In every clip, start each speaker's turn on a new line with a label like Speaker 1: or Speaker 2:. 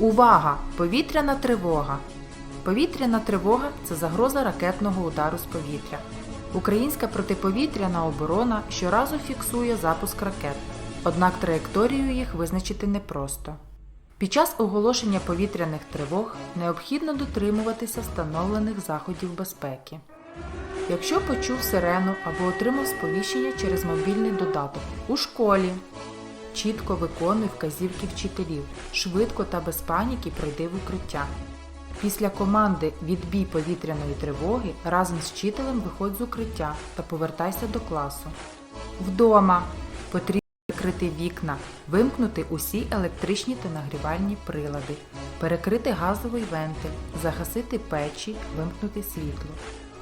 Speaker 1: Увага! Повітряна тривога! Повітряна тривога це загроза ракетного удару з повітря. Українська протиповітряна оборона щоразу фіксує запуск ракет, однак траєкторію їх визначити непросто. Під час оголошення повітряних тривог необхідно дотримуватися встановлених заходів безпеки. Якщо почув сирену або отримав сповіщення через мобільний додаток у школі, чітко виконуй вказівки вчителів, швидко та без паніки пройди в укриття. Після команди Відбій повітряної тривоги разом з вчителем виходь з укриття та повертайся до класу. Вдома потрібно закрити вікна, вимкнути усі електричні та нагрівальні прилади, перекрити газовий вентиль, загасити печі, вимкнути світло.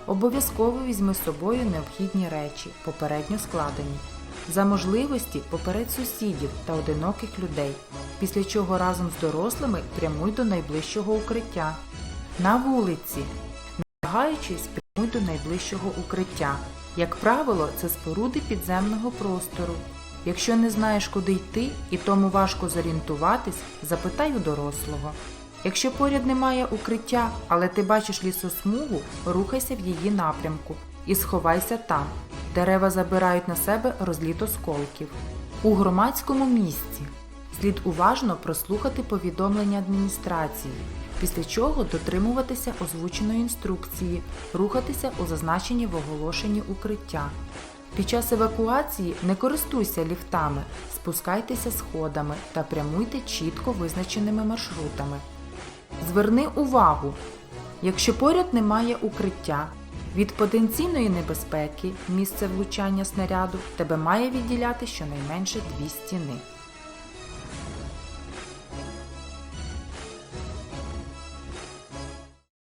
Speaker 1: Обов'язково візьми з собою необхідні речі, попередньо складені. За можливості попередь сусідів та одиноких людей, після чого разом з дорослими прямуй до найближчого укриття. На вулиці, не вагаючись, прямуй до найближчого укриття. Як правило, це споруди підземного простору. Якщо не знаєш, куди йти і тому важко зорієнтуватись, запитай у дорослого. Якщо поряд немає укриття, але ти бачиш лісосмугу, рухайся в її напрямку і сховайся там. Дерева забирають на себе розліт осколків. У громадському місці слід уважно прослухати повідомлення адміністрації, після чого дотримуватися озвученої інструкції, рухатися у зазначенні в оголошенні укриття. Під час евакуації не користуйся ліфтами, спускайтеся сходами та прямуйте чітко визначеними маршрутами. Зверни увагу, якщо поряд немає укриття, від потенційної небезпеки місце влучання снаряду тебе має відділяти щонайменше дві стіни.